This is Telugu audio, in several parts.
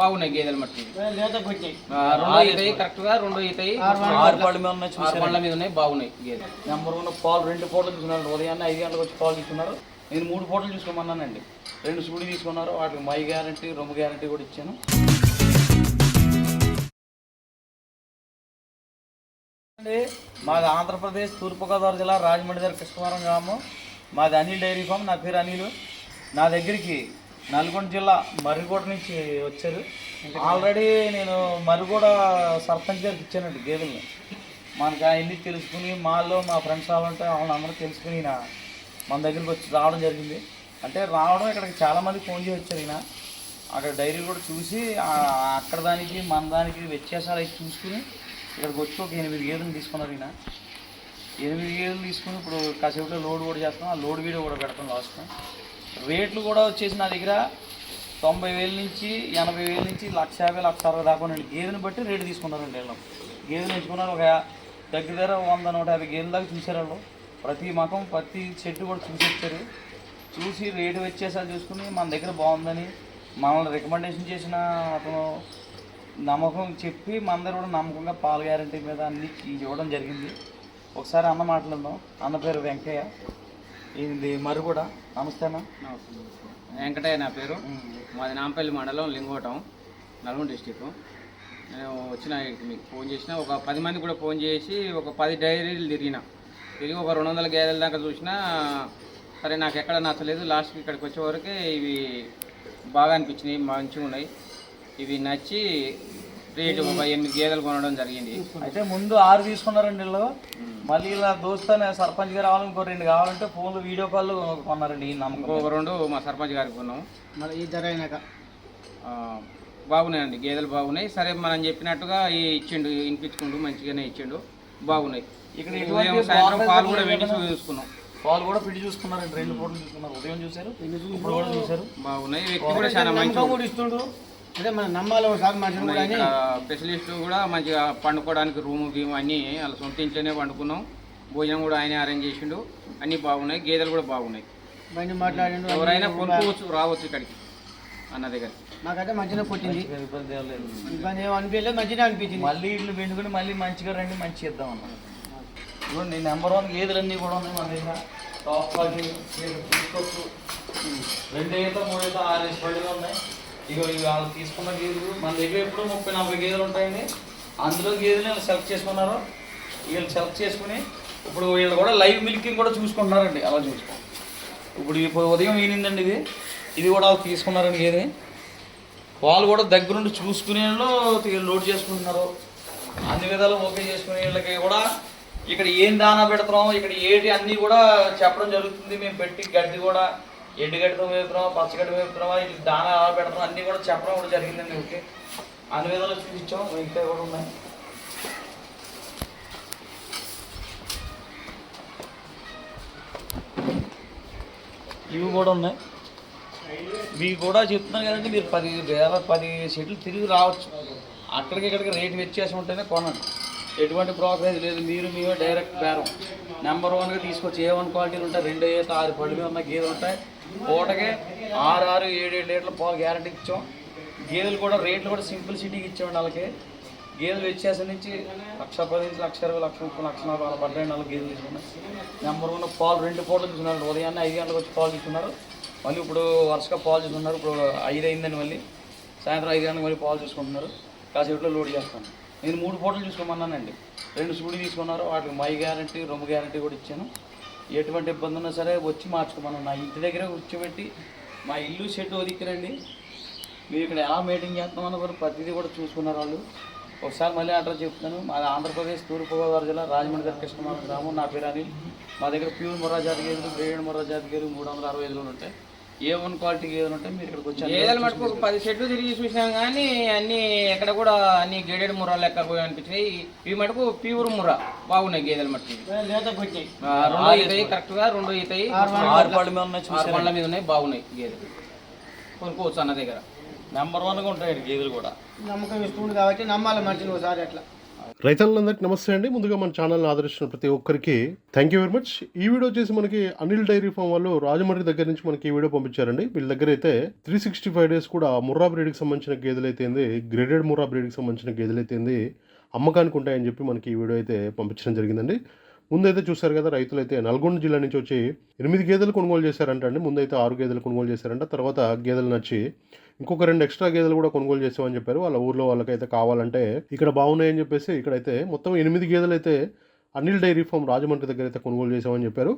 బాగున్నాయి గేదెలు మట్టి రెండు ఈతాయి కరెక్ట్గా రెండు ఈతాయి. ఆరు పళ్ళ మీద. ఉన్నాయి ఆరు పండ్ల మీద ఉన్నాయి బాగున్నాయి గేదెలు. నెంబర్ వన్ పాలు రెండు పూటలు తీసుకున్నారు. ఉదయాన్నే ఐదు గంటలకు వచ్చి పాలు తీసుకున్నారు. నేను మూడు పూటలు తీసుకోమన్నానండి. రెండు సూడి తీసుకున్నారు. వాటికి మై గ్యారంటీ రొమ్ము గ్యారంటీ కూడా ఇచ్చాను. అండి మాది ఆంధ్రప్రదేశ్ తూర్పుగోదావరి జిల్లా రాజమండ్రి దగ్గర కృష్ణవరం గ్రామం. మాది అనిల్ డైరీ ఫామ్. నా పేరు అనిల్. నా దగ్గరికి నల్గొండ జిల్లా మర్రిగూడ నుంచి వచ్చారు. ఆల్రెడీ నేను మర్రిగూడ సర్పంచ్ గారికి ఇచ్చానండి గేదెల్ని. మనకి అవన్నీ తెలుసుకుని మాలో మా ఫ్రెండ్స్ వాళ్ళంటే వాళ్ళని అందరూ తెలుసుకుని ఈయన మన దగ్గరికి వచ్చి రావడం జరిగింది. అంటే రావడం ఇక్కడికి చాలామంది ఫోన్ చేసి వచ్చారు ఈయన. అక్కడ డైరీ కూడా చూసి అక్కడ దానికి మన దానికి వ్యత్యాసాలు అయితే చూసుకుని ఇక్కడికి వచ్చి ఒక ఎనిమిది గేదెలు తీసుకున్నారు ఈయన. ఎనిమిది గేదెలు తీసుకుని ఇప్పుడు కాసేపులో లోడ్ కూడా చేస్తాం ఆ లోడ్ వీడియో కూడా పెడతాం లాస్ట్ రేట్లు కూడా వచ్చేసి నా దగ్గర తొంభై వేల నుంచి ఎనభై వేల నుంచి లక్ష యాభై లక్ష అరవై దాకా ఉన్నాయి గేదెని బట్టి రేటు తీసుకున్నారండి వీళ్ళు. గేదెని ఎంచుకున్నారు ఒక దగ్గర దగ్గర వంద నూట యాభై గేదెల దాకా చూసారు వాళ్ళు. ప్రతి మకం ప్రతి చెట్టు కూడా చూసి వచ్చారు. చూసి రేటు వచ్చేసారి చూసుకుని మన దగ్గర బాగుందని మనల్ని రికమెండేషన్ చేసిన అతను నమ్మకం చెప్పి మందరు కూడా నమ్మకంగా పాల గ్యారంటీ మీద అన్ని ఇవ్వడం జరిగింది. ఒకసారి అన్న మాట్లాడదాం అన్న పేరు వెంకయ్య. ఇది మరి కూడా నమస్తే అన్న వెంకటయ్య నా పేరు. మాది నాంపల్లి మండలం లింగోటం నల్గొండ డిస్టిక్ నేను వచ్చిన మీకు ఫోన్ చేసిన ఒక పది మంది కూడా ఫోన్ చేసి ఒక పది డైరీలు తిరిగిన. తిరిగి ఒక రెండు వందల గేదెల దాకా చూసిన సరే నాకు ఎక్కడ నచ్చలేదు లాస్ట్కి ఇక్కడికి వచ్చే వరకే ఇవి బాగా అనిపించినాయి మంచిగా ఉన్నాయి ఇవి నచ్చి రేటు ఒక ఎనిమిది గేదెలు కొనడం జరిగింది. అయితే ముందు ఆరు తీసుకున్నారండి వీళ్ళు. మళ్ళీ ఇలా దోస్తానే సర్పంచ్ గారు రావాలి ఇంకో రెండు కావాలంటే ఫోన్లో వీడియో కాల్ కొన్నారండి ఈ నమ్మకం. ఇంకొక రెండు మా సర్పంచ్ గారికి కొన్నాం మరి ఈ ధర అయినాక. బాగున్నాయండి గేదెలు బాగున్నాయి. సరే మనం చెప్పినట్టుగా ఈ ఇచ్చిండు ఇనిపించుకుంటూ మంచిగానే ఇచ్చిండు. బాగున్నాయి. ఇక్కడ ఉదయం సాయంత్రం పాలు కూడా? చూసుకున్నాం. పాలు కూడా పిడి చూసుకున్నారండి రెండు పూటలు చూసుకున్నారు. ఉదయం చూశారు ఇప్పుడు కూడా చూశారు. బాగున్నాయి. వ్యక్తి కూడా చాలా మంచి కూడా ఇస్తుండ్రు. అదే మన నమ్మాలి ఒకసారి మనుషులు స్పెషలిస్ట్ కూడా మంచిగా పండుకోవడానికి రూము గీము అన్నీ వాళ్ళ సొంత ఇంట్లోనే పండుకున్నాం. భోజనం కూడా ఆయనే అరేంజ్ చేసిండు. అన్నీ బాగున్నాయి గేదెలు కూడా బాగున్నాయి. బండి మాట్లాడిండు ఎవరైనా కొనుక్కోవచ్చు రావచ్చు ఇక్కడికి అన్న దగ్గర. నాకైతే మంచిగా పుట్టింది. ఇబ్బంది ఇబ్బంది ఏం అనిపించలేదు మంచిగా అనిపించింది. మళ్ళీ ఇల్లు వెండుకుని మళ్ళీ మంచిగా రండి మంచి ఇద్దాం అన్నాను ఇదిగోండి నెంబర్ వన్ గేదెలన్నీ కూడా ఉన్నాయి మన దగ్గర. టాప్ క్వాలిటీ గేదెలు తీసుకోవచ్చు రెండు ఈత మూడు ఈత ఆరు పళ్ళు ఉన్నాయి. ఇగో వాళ్ళు తీసుకున్న గేదెలు మన దగ్గర ఎప్పుడు ముప్పై నలభై గేదెలు ఉంటాయండి. అందులో గేదెలు వీళ్ళు సెలెక్ట్ చేసుకున్నారు వీళ్ళు సెలెక్ట్ చేసుకుని ఇప్పుడు వీళ్ళు కూడా లైవ్ మిల్కింగ్ కూడా చూసుకుంటున్నారండి అలా చూసుకో ఇప్పుడు ఇప్పుడు ఉదయం ఈనిందండి ఇది. ఇది కూడా వాళ్ళు తీసుకున్నారండి గేదె వాళ్ళు కూడా దగ్గరుండి చూసుకునే వాళ్ళు లోడ్ చేసుకుంటున్నారు. అన్ని విధాలు ఓకే చేసుకునే వీళ్ళకి కూడా ఇక్కడ ఏం దానా పెడతాం ఇక్కడ ఏటి అన్నీ కూడా చెప్పడం జరుగుతుంది. మేము పెట్టి గడ్డి కూడా ఎండు గడ్డితో పచ్చగడ్డ పచ్చగడ్డి వేపుతున్నాం వీళ్ళకి దానా ఎలా పెడతాం అన్నీ కూడా చెప్పడం కూడా జరిగిందండి ఓకే అన్ని విధాలు చూపించాం ఇంకా కూడా ఉన్నాయి? ఇవి కూడా ఉన్నాయి. మీకు కూడా చెప్తున్నాను కదండి మీరు పది వేల పది సెట్లు తిరిగి రావచ్చు. అక్కడికి ఇక్కడికి రేటు వ్యత్యాసం ఉంటేనే కొనండి. ఎటువంటి ప్రోగ్రెస్ లేదు మీరు మేమే డైరెక్ట్ బేరం. నెంబర్ వన్గా తీసుకొచ్చి ఏ వన్ క్వాలిటీలు ఉంటాయి రెండు ఈత ఆరు పళ్ళు మీద ఉన్న గేదెలు ఉంటాయి. పూటకి ఆరు ఆరు ఏడు ఏడు లీటర్ల పాలు గ్యారంటీ ఇచ్చాం. గేదెలు కూడా రేట్లు కూడా సింపుల్ సిటీకి ఇచ్చామండి వాళ్ళకి. గేదెలు వ్యత్యాసం నుంచి లక్ష పది నుంచి లక్ష ఇరవై లక్ష ముప్పై లక్ష నలభై అలా పడ్డాయి నాలుగు గేదెలు తీసుకున్నాం. నెంబర్ వన్ పాలు రెండు పూటలు తీసుకున్నారు. ఉదయాన్నే ఐదు గంటలకు వచ్చి పాలు తీసుకున్నారు. మళ్ళీ ఇప్పుడు వరుసగా పాలు చూసుకున్నారు ఇప్పుడు ఐదు అయిందని మళ్ళీ సాయంత్రం ఐదు గంటలకు మళ్ళీ పాలు చూసుకుంటున్నారు కాసేపులో లోడ్ చేస్తాను నేను మూడు పూటలు చూసుకోమన్నానండి రెండు సూడి తీసుకున్నారు. వాటికి మై గ్యారంటీ రొమ్ము గ్యారంటీ కూడా ఇచ్చాను. ఎటువంటి ఇబ్బంది ఉన్నా సరే వచ్చి మార్చుకోమన్నాను నా ఇంటి దగ్గర కూర్చోబెట్టి మా ఇల్లు షెడ్ వదిక్కరండి మీరు ఇక్కడ ఎలా మీటింగ్ చేస్తామని కూడా ప్రతిదీ కూడా చూసుకున్నారు వాళ్ళు. ఒకసారి మళ్ళీ అడ్రస్ చెప్తాను మాది ఆంధ్రప్రదేశ్ తూర్పుగోదావరి జిల్లా రాజమండ్రి కృష్ణమాన గ్రామం. నా పేరు అనిల్. మా దగ్గర ప్యూర్ మొర్రా జాతి గేదెలు గ్రేడ్ మొర్రా జాతి గేదెలు మూడు వందల అరవై ఐదులో ఉంటాయి. ఏ వన్ క్వాలిటీ గేదెలు ఉంటాయి మీరు ఇక్కడికి వచ్చి గేదెలు మటుకు ఒక పది చెట్లు తిరిగి చూసినాం కానీ అన్ని ఎక్కడ కూడా అన్ని గేడెడ్ ముర్రా లెక్క పోయి అనిపించినాయి. ఇవి మటుకు ప్యూర్ ముర్రా బాగున్నాయి గేదెలు మటుకు. రెండు ఈతాయి కరెక్ట్గా రెండు ఈతాయి ఆరు పళ్ళు మీద ఉన్నాయి ఆరు పండ్ల మీద ఉన్నాయి బాగున్నాయి గేదెలు. కొనుక్కోవచ్చు అన్న దగ్గర. నెంబర్ వన్గా ఉంటాయి గేదెలు కూడా. నమ్మకం ఇస్తుంది కాబట్టి నమ్మాలి మనుషులు ఒకసారి అట్లా. రైతులందరికీ నమస్తే అండి. ముందుగా మన ఛానల్ని ఆదరిస్తున్న ప్రతి ఒక్కరికి థ్యాంక్ యూ వెరీ మచ్. ఈ వీడియో వచ్చేసి మనకి అనిల్ డైరీ ఫామ్ వాళ్ళు రాజమండ్రి దగ్గర నుంచి మనకి ఈ వీడియో పంపించారండి. వీళ్ళ దగ్గర అయితే త్రీ సిక్స్టీ ఫైవ్ డేస్ కూడా ముర్రా బ్రీడ్కి సంబంధించిన గేదెలు అయితేంది గ్రేడెడ్ ముర్రా బ్రీడ్కి సంబంధించిన గేదెలు అయితే ఏంది అమ్మకానికి ఉంటాయని చెప్పి మనకి ఈ వీడియో అయితే పంపించడం జరిగిందండి. ముందైతే చూశారు కదా రైతులు అయితే నల్గొండ జిల్లా నుంచి వచ్చి ఎనిమిది గేదెలు కొనుగోలు చేశారంట అండి ముందైతే ఆరు గేదెలు కొనుగోలు చేశారంట. తర్వాత గేదెలు నచ్చి ఇంకొక రెండు ఎక్స్ట్రా గేదెలు కూడా కొనుగోలు చేసామని చెప్పారు. వాళ్ళ ఊర్లో వాళ్ళకైతే కావాలంటే ఇక్కడ బాగున్నాయని చెప్పేసి ఇక్కడైతే మొత్తం ఎనిమిది గేదెలు అయితే అనిల్ డైరీ ఫామ్ రాజమండ్రి దగ్గర అయితే కొనుగోలు చేసామని చెప్పారు.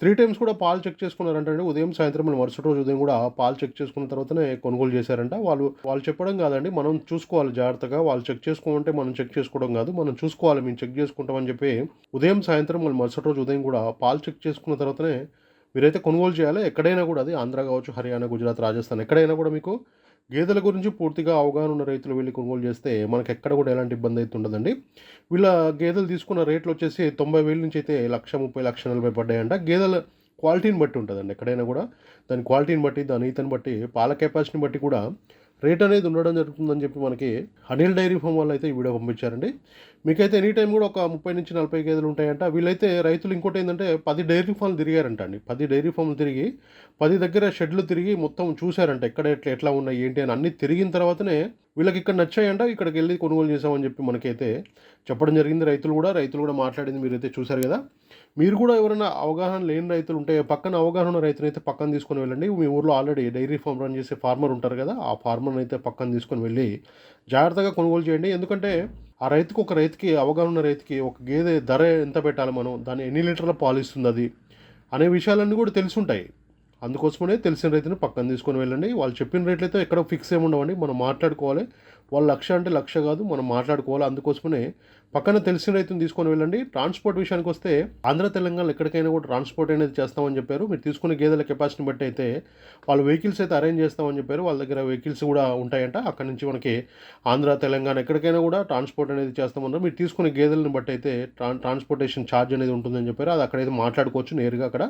త్రీ టైమ్స్ కూడా పాలు చెక్ చేసుకున్నారంటే ఉదయం సాయంత్రం మళ్ళీ మరుసటి రోజు ఉదయం కూడా పాలు చెక్ చేసుకున్న తర్వాతనే కొనుగోలు చేశారంట. వాళ్ళు వాళ్ళు చెప్పడం కాదండి మనం చూసుకోవాలి జాగ్రత్తగా. వాళ్ళు చెక్ చేసుకోమంటే మనం చెక్ చేసుకోవడం కాదు మనం చూసుకోవాలి మేము చెక్ చేసుకుంటామని చెప్పి ఉదయం సాయంత్రం మళ్ళీ మరుసటి రోజు ఉదయం కూడా పాలు చెక్ చేసుకున్న తర్వాతనే మీరైతే కొనుగోలు చేయాలి? ఎక్కడైనా కూడా అది ఆంధ్ర కావచ్చు హర్యానా గుజరాత్ రాజస్థాన్ ఎక్కడైనా కూడా మీకు గేదెల గురించి పూర్తిగా అవగాహన ఉన్న రైతులు వెళ్ళి కొనుగోలు చేస్తే మనకు ఎక్కడ కూడా ఎలాంటి ఇబ్బంది అయితే ఉండదండి. వీళ్ళ గేదెలు తీసుకున్న రేట్లు వచ్చేసి తొంభై వేల నుంచి అయితే లక్ష ముప్పై లక్ష నలభై పడ్డాయంట. గేదెల క్వాలిటీని బట్టి ఉంటుందండి ఎక్కడైనా కూడా. దాని క్వాలిటీని బట్టి దాని ఈతని బట్టి పాల కెపాసిటీని బట్టి కూడా రేట్ అనేది ఉండడం జరుగుతుందని చెప్పి మనకి అనిల్ డైరీ ఫామ్ వాళ్ళు అయితే ఈ వీడియో పంపించారండి. మీకైతే ఎనీ టైం కూడా ఒక ముప్పై నుంచి నలభై గేదెలు ఉంటాయంట. వీళ్ళైతే రైతులు ఇంకోటి ఏంటంటే పది డైరీ ఫామ్లు తిరిగారంట అండి పది డైరీ ఫామ్లు తిరిగి పది దగ్గర షెడ్లు తిరిగి మొత్తం చూశారంట ఎక్కడ ఎట్లా ఎట్లా ఉన్నాయి ఏంటి అని అన్ని తిరిగిన తర్వాతనే వీళ్ళకి ఇక్కడ నచ్చాయంట ఇక్కడికి వెళ్ళి కొనుగోలు చేసామని చెప్పి మనకైతే చెప్పడం జరిగింది. రైతులు కూడా రైతులు కూడా మాట్లాడింది మీరైతే చూశారు కదా. మీరు కూడా ఎవరైనా అవగాహన లేని రైతులు ఉంటే పక్కన అవగాహన ఉన్న రైతుని అయితే పక్కన తీసుకొని వెళ్ళండి. మీ ఊర్లో ఆల్రెడీ డైరీ ఫామ్ రన్ చేసే ఫార్మర్ ఉంటారు కదా ఆ ఫార్మర్ని అయితే పక్కన తీసుకొని వెళ్ళి జాగ్రత్తగా కొనుగోలు చేయండి. ఎందుకంటే ఆ రైతుకు ఒక రైతుకి అవగాహన ఉన్న రైతుకి ఒక గేదె ధర ఎంత పెట్టాలి మనం దాన్ని ఎన్ని లీటర్ల పాలు ఇస్తుంది అది అనే విషయాలన్నీ కూడా తెలుసుంటాయి. అందుకోసమనే తెలిసిన రైతుని పక్కన తీసుకొని వెళ్ళండి. వాళ్ళు చెప్పిన రేట్లు అయితే ఎక్కడ ఫిక్స్ ఏమి ఉండవండి మనం మాట్లాడుకోవాలి. వాళ్ళ లక్ష అంటే లక్ష కాదు మనం మాట్లాడుకోవాలి. అందుకోసమనే పక్కన తెలిసిన రైతును తీసుకొని వెళ్ళండి. ట్రాన్స్పోర్ట్ విషయానికి వస్తే ఆంధ్ర తెలంగాణ ఎక్కడికైనా కూడా ట్రాన్స్పోర్ట్ అనేది చేస్తామని చెప్పారు. మీరు తీసుకునే గేదెల కెపాసిటీని బట్టి అయితే వాళ్ళు వెహికల్స్ అయితే అరేంజ్ చేస్తామని చెప్పారు. వాళ్ళ దగ్గర వెహికల్స్ కూడా ఉంటాయంట. అక్కడ నుంచి మనకి ఆంధ్ర తెలంగాణ ఎక్కడికైనా కూడా ట్రాన్స్పోర్ట్ అనేది చేస్తామన్నారు. మీరు తీసుకునే గేదెలను బట్టి అయితే ట్రా ట్రాన్స్పోర్టేషన్ ఛార్జ్ అనేది ఉంటుందని చెప్పారు. అది అక్కడైతే మాట్లాడుకోవచ్చు నేరుగా అక్కడ.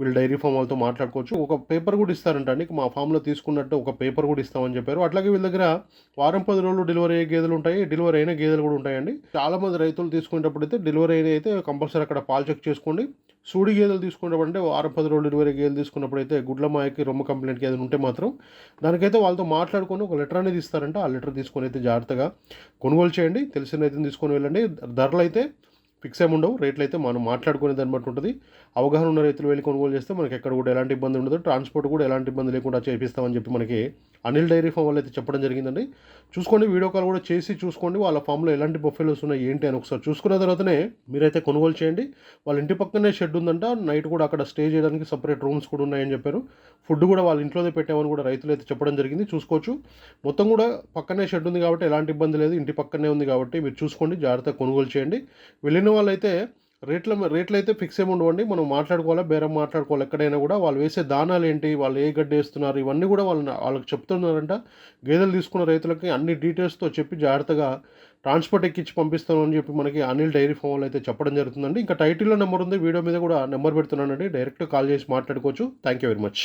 వీళ్ళు డైరీ ఫామ్ వాళ్ళతో మాట్లాడుకోవచ్చు. ఒక పేపర్ కూడా ఇస్తారంట అండి. మా ఫామ్లో తీసుకున్నట్టు ఒక పేపర్ కూడా ఇస్తామని చెప్పారు. అట్లాగే వీళ్ళ దగ్గర వారం పది రోజులు డెలివరీ అయ్యే గేదెలు ఉంటాయి. డెలివరీ అయిన గేదెలు కూడా ఉంటాయండి. చాలా మంది రైతులు తీసుకునేటప్పుడు అయితే డెలివరీ అయిన అయితే కంపల్సరీ అక్కడ పాలు చెక్ చేసుకోండి. సూడి గేదెలు తీసుకున్నప్పుడు అంటే వారం పది రోజులు డెలివరీ గేదెలు తీసుకున్నప్పుడు అయితే గుడ్లమాయకి రొమ్మ కంప్లైంట్ గేదెలు ఉంటే మాత్రం దానికైతే వాళ్ళతో మాట్లాడుకొని ఒక లెటర్ అనేది ఇస్తారంట. ఆ లెటర్ తీసుకొని అయితే జాగ్రత్తగా కొనుగోలు చేయండి. తెలిసిన అయితే తీసుకొని వెళ్ళండి. ధరలు అయితే ఫిక్స్ ఏమి ఉండవు. రేట్లు అయితే మనం మాట్లాడుకునే దాన్ని బట్టి ఉంటుంది. అవగాహన ఉన్న రైతులు వెళ్ళి కొనుగోలు చేస్తే మనకి ఎక్కడ కూడా ఎలాంటి ఇబ్బంది ఉండదు. ట్రాన్స్పోర్ట్ కూడా ఎలాంటి ఇబ్బంది లేకుండా చేపిస్తామని చెప్పి మనకి అనిల్ డైరీ ఫామ్ వాళ్ళు అయితే చెప్పడం జరిగిందండి. చూసుకోండి వీడియో కాల్ కూడా చేసి చూసుకోండి. వాళ్ళ ఫామ్లో ఎలాంటి బొఫెలోస్ ఉన్నాయి ఏంటి అని ఒకసారి చూసుకున్న తర్వాతనే మీరైతే కొనుగోలు చేయండి. వాళ్ళ ఇంటి పక్కనే షెడ్ ఉందంట. నైట్ కూడా అక్కడ స్టే చేయడానికి సపరేట్ రూమ్స్ కూడా ఉన్నాయని చెప్పారు. ఫుడ్ కూడా వాళ్ళ ఇంట్లోనే పెట్టామని కూడా రైతులు అయితే చెప్పడం జరిగింది. చూసుకోవచ్చు. మొత్తం కూడా పక్కనే షెడ్ ఉంది కాబట్టి ఎలాంటి ఇబ్బంది లేదు. ఇంటి పక్కనే ఉంది కాబట్టి మీరు చూసుకోండి. జాగ్రత్తగా కొనుగోలు చేయండి. వెళ్ళిన వాళ్ళైతే రేట్ల రేట్లు అయితే ఫిక్స్ ఏమి ఉండవండి. మనం మాట్లాడుకోవాలి బేరం మాట్లాడుకోవాలి ఎక్కడైనా కూడా వాళ్ళు వేసే దానాలు ఏంటి వాళ్ళు ఏ గడ్డి వేస్తున్నారు ఇవన్నీ కూడా వాళ్ళు వాళ్ళకి చెప్తున్నారంట. గేదెలు తీసుకున్న రైతులకి అన్ని డీటెయిల్స్తో చెప్పి జాగ్రత్తగా ట్రాన్స్పోర్ట్ ఎక్కించి పంపిస్తాను అని చెప్పి మనకి అనిల్ డైరీ ఫామ్ అయితే చెప్పడం జరుగుతుందండి. ఇంకా టైటిల్లో నెంబర్ ఉంది వీడియో మీద కూడా నెంబర్ పెడుతున్నానండి. డైరెక్ట్ కాల్ చేసి మాట్లాడుకోవచ్చు. Thank you very much